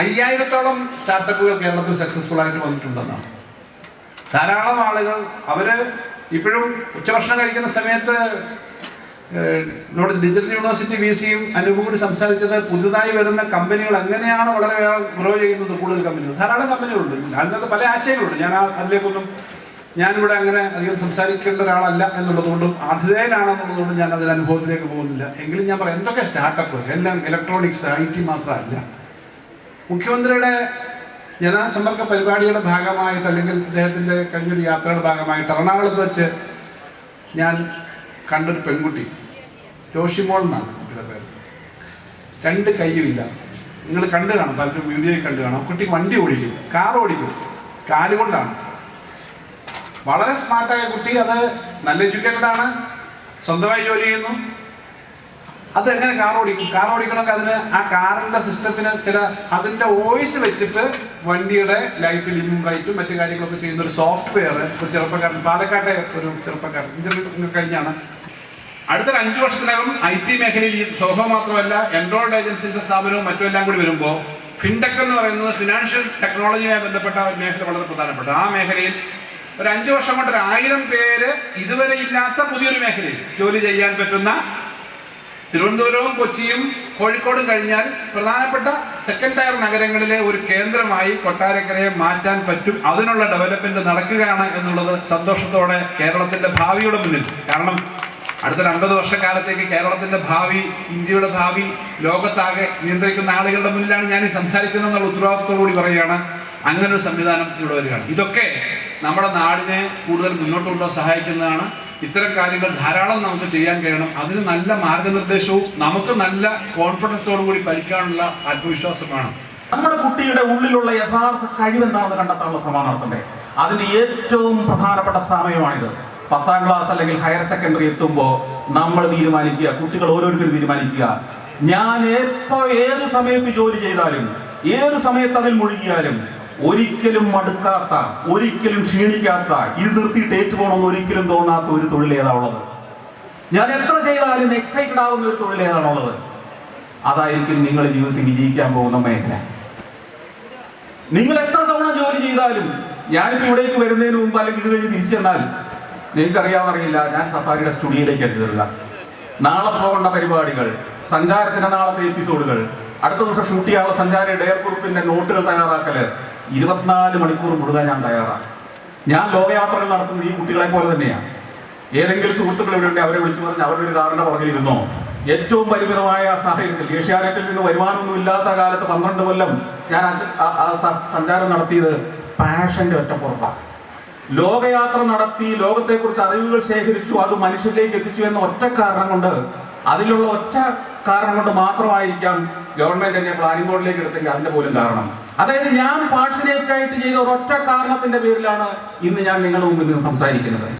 അയ്യായിരത്തോളം സ്റ്റാർട്ടപ്പുകൾ കേരളത്തിൽ സക്സസ്ഫുൾ ആയിട്ട് വന്നിട്ടുണ്ടെന്നാണ്. ധാരാളം ആളുകൾ അവർ ഇപ്പോഴും ഉച്ചഭക്ഷണം കഴിക്കുന്ന സമയത്ത് നമ്മുടെ ഡിജിറ്റൽ യൂണിവേഴ്സിറ്റി വി സിയും അനുഭവം സംസാരിച്ചത് പുതുതായി വരുന്ന കമ്പനികൾ എങ്ങനെയാണ് വളരെ ഗ്രോ ചെയ്യുന്നത് കൂടുതൽ കമ്പനികൾ ധാരാളം കമ്പനികളുണ്ട് അതിനകത്ത് പല ആശയങ്ങളുണ്ട്. ഞാൻ അതിലേക്കൊന്നും ഞാനിവിടെ അങ്ങനെ അധികം സംസാരിക്കേണ്ട ഒരാളല്ല എന്നുള്ളതുകൊണ്ടും ആതിഥേയനാണെന്നുള്ളതുകൊണ്ടും ഞാൻ അതിൽ അനുഭവത്തിലേക്ക് പോകുന്നില്ല. എങ്കിലും ഞാൻ പറയാം എന്തൊക്കെ സ്റ്റാർട്ടപ്പ് എല്ലാം ഇലക്ട്രോണിക്സ് ഐ ടി മാത്രമല്ല. മുഖ്യമന്ത്രിയുടെ ജനസമ്പർക്ക പരിപാടിയുടെ ഭാഗമായിട്ട് അല്ലെങ്കിൽ അദ്ദേഹത്തിന്റെ കഴിഞ്ഞൊരു യാത്രയുടെ ഭാഗമായിട്ട് എറണാകുളത്ത് വെച്ച് ഞാൻ കണ്ടൊരു പെൺകുട്ടി ജോഷിമോൾ എന്നാണ് കുട്ടിയുടെ പേര്. രണ്ട് കൈയുമില്ല നിങ്ങൾ കണ്ടു കാണും പലരും വീഡിയോയിൽ കണ്ടു കാണാം. കുട്ടി വണ്ടി ഓടിക്കും കാർ ഓടിക്കും കാലുകൊണ്ടാണ് വളരെ സ്മാർട്ടായ കുട്ടി അത് നല്ല എഡ്യൂക്കേറ്റഡ് ആണ് സ്വന്തമായി ജോലി ചെയ്യുന്നു. അത് എങ്ങനെ കാർ ഓടിക്കും? കാർ ഓടിക്കണമെങ്കിൽ അതിന് ആ കാറിന്റെ സിസ്റ്റത്തിന് ചില അതിന്റെ വോയിസ് വെച്ചിട്ട് വണ്ടിയുടെ ലൈറ്റ് ലിമിംഗ് ലൈറ്റും മറ്റു കാര്യങ്ങളൊക്കെ ചെയ്യുന്ന ഒരു സോഫ്റ്റ്വെയർ ഒരു ചെറുപ്പക്കാരൻ പാലക്കാട്ടെ ഒരു ചെറുപ്പക്കാരൻ കഴിഞ്ഞാണ്. അടുത്തൊരു അഞ്ചു വർഷത്തിനകം ഐ ടി മേഖലയിൽ സോഹോ മാത്രമല്ല എൻറോൾഡ് ഏജൻസിന്റെ സ്ഥാപനവും മറ്റുമെല്ലാം കൂടി വരുമ്പോൾ ഫിൻടെക് എന്ന് പറയുന്നത് ഫിനാൻഷ്യൽ ടെക്നോളജിയുമായി ബന്ധപ്പെട്ട ഒരു മേഖല വളരെ പ്രധാനപ്പെട്ട. ആ മേഖലയിൽ ഒരു അഞ്ചു വർഷം കൊണ്ട് ഒരു ആയിരം പേര് ഇതുവരെ ഇല്ലാത്ത പുതിയൊരു മേഖലയിൽ ജോലി ചെയ്യാൻ പറ്റുന്ന തിരുവനന്തപുരവും കൊച്ചിയും കോഴിക്കോടും കഴിഞ്ഞാൽ പ്രധാനപ്പെട്ട സെക്കൻഡ് ടയർ നഗരങ്ങളിലെ ഒരു കേന്ദ്രമായി കൊട്ടാരക്കരയെ മാറ്റാൻ പറ്റും. അതിനുള്ള ഡെവലപ്മെന്റ് നടക്കുകയാണ് എന്നുള്ളത് സന്തോഷത്തോടെ കേരളത്തിന്റെ ഭാവിയുടെ മുന്നിൽ. കാരണം അടുത്ത രണ്ടത് വർഷക്കാലത്തേക്ക് കേരളത്തിന്റെ ഭാവി ഇന്ത്യയുടെ ഭാവി ലോകത്താകെ നിയന്ത്രിക്കുന്ന ആളുകളുടെ മുന്നിലാണ് ഞാൻ ഈ സംസാരിക്കുന്നത് എന്നുള്ള ഉത്തരവാദിത്തോടുകൂടി പറയുകയാണ്. അങ്ങനെ ഒരു സംവിധാനം ഇവിടെ വരികയാണ്. ഇതൊക്കെ നമ്മുടെ നാടിനെ കൂടുതൽ മുന്നോട്ട് കൊണ്ടുപോകാൻ സഹായിക്കുന്നതാണ്. ഇത്തരം കാര്യങ്ങൾ ധാരാളം നമുക്ക് ചെയ്യാൻ കഴിയണം. അതിന് നല്ല മാർഗനിർദ്ദേശവും നമുക്ക് നല്ല കോൺഫിഡൻസോടും കൂടി പഠിക്കാനുള്ള ആത്മവിശ്വാസം വേണം നമ്മുടെ കുട്ടിയുടെ ഉള്ളിലുള്ള യഥാർത്ഥ കഴിവെന്താണെന്ന് കണ്ടെത്താനുള്ള ശ്രമം നടത്തണ്ടേ അതിന് ഏറ്റവും പ്രധാനപ്പെട്ട സമയമാണിത്. പത്താം ക്ലാസ് അല്ലെങ്കിൽ ഹയർ സെക്കൻഡറി എത്തുമ്പോൾ നമ്മൾ തീരുമാനിക്കുക കുട്ടികൾ ഓരോരുത്തരും തീരുമാനിക്കുക. ഞാൻ എപ്പോ ഏത് സമയത്ത് ജോലി ചെയ്താലും ഏത് സമയത്ത് അതിൽ മുഴുകിയാലും ഒരിക്കലും മടുക്കാത്ത ഒരിക്കലും ക്ഷീണിക്കാത്ത ഇത് നിർത്തിയിട്ട് ഏറ്റുപോകണമെന്ന് ഒരിക്കലും തോന്നാത്ത ഒരു തൊഴിൽ ഉള്ളത്? ഞാൻ എത്ര ചെയ്താലും എക്സൈറ്റഡ് ആവുന്ന ഒരു തൊഴിൽ ഏതാണുള്ളത് അതായിരിക്കും നിങ്ങൾ ജീവിതത്തിൽ വിജയിക്കാൻ പോകുന്ന മേഖല. നിങ്ങൾ എത്ര തവണ ജോലി ചെയ്താലും ഞാനിപ്പോ ഇവിടേക്ക് വരുന്നതിന് മുമ്പ് അല്ലെങ്കിൽ ഇത് കഴിഞ്ഞ് തിരിച്ചു ചെന്നാൽ നിങ്ങൾക്കറിയാമെന്നറിയില്ല ഞാൻ സഫാരിയുടെ സ്റ്റുഡിയോയിലേക്ക് എത്തിയിട്ടില്ല നാളെ പോകേണ്ട പരിപാടികൾ സഞ്ചാരത്തിന്റെ നാളത്തെ എപ്പിസോഡുകൾ അടുത്ത ദിവസം ഷൂട്ട് ചെയ്യാനുള്ള സഞ്ചാരിയുടെ എയർകുറിപ്പിന്റെ നോട്ടുകൾ തയ്യാറാക്കൽ. ഇരുപത്തിനാല് മണിക്കൂർ മുഴുവൻ ഞാൻ തയ്യാറാണ്. ഞാൻ ലോകയാത്രകൾ നടത്തുന്നത് ഈ കുട്ടികളെ പോലെ തന്നെയാണ് ഏതെങ്കിലും സുഹൃത്തുക്കൾ ഇവിടെ ഉണ്ടെങ്കിൽ അവരെ വിളിച്ചു പറഞ്ഞ് അവരുടെ ഒരു കാറിന്റെ പുറകിലിരുന്നോ ഏറ്റവും പരിമിതമായ സാഹചര്യത്തിൽ ഏഷ്യാനെറ്റിൽ നിന്ന് വരുമാനമൊന്നും ഇല്ലാത്ത കാലത്ത് പന്ത്രണ്ട് കൊല്ലം ഞാൻ സഞ്ചാരം നടത്തിയത് പാഷന്റെ ഒറ്റപ്പുറത്താണ് ലോകയാത്ര നടത്തി ലോകത്തെക്കുറിച്ച് അറിവുകൾ ശേഖരിച്ചു അത് മനുഷ്യരിലേക്ക് എത്തിച്ചു എന്ന ഒറ്റ കാരണം കൊണ്ട് അതിലുള്ള ഒറ്റ കാരണം കൊണ്ട് മാത്രമായിരിക്കാം ഗവൺമെന്റ് എന്നെ പ്ലാനിംഗ് ബോർഡിലേക്ക് എടുത്തെങ്കിൽ അതിന്റെ പോലും കാരണം. അതായത് ഞാൻ പാഷനേറ്റ് ആയിട്ട് ചെയ്ത ഒരൊറ്റ കാരണത്തിന്റെ പേരിലാണ് ഇന്ന് ഞാൻ നിങ്ങളുടെ മുമ്പിൽ നിന്ന് സംസാരിക്കുന്നത്.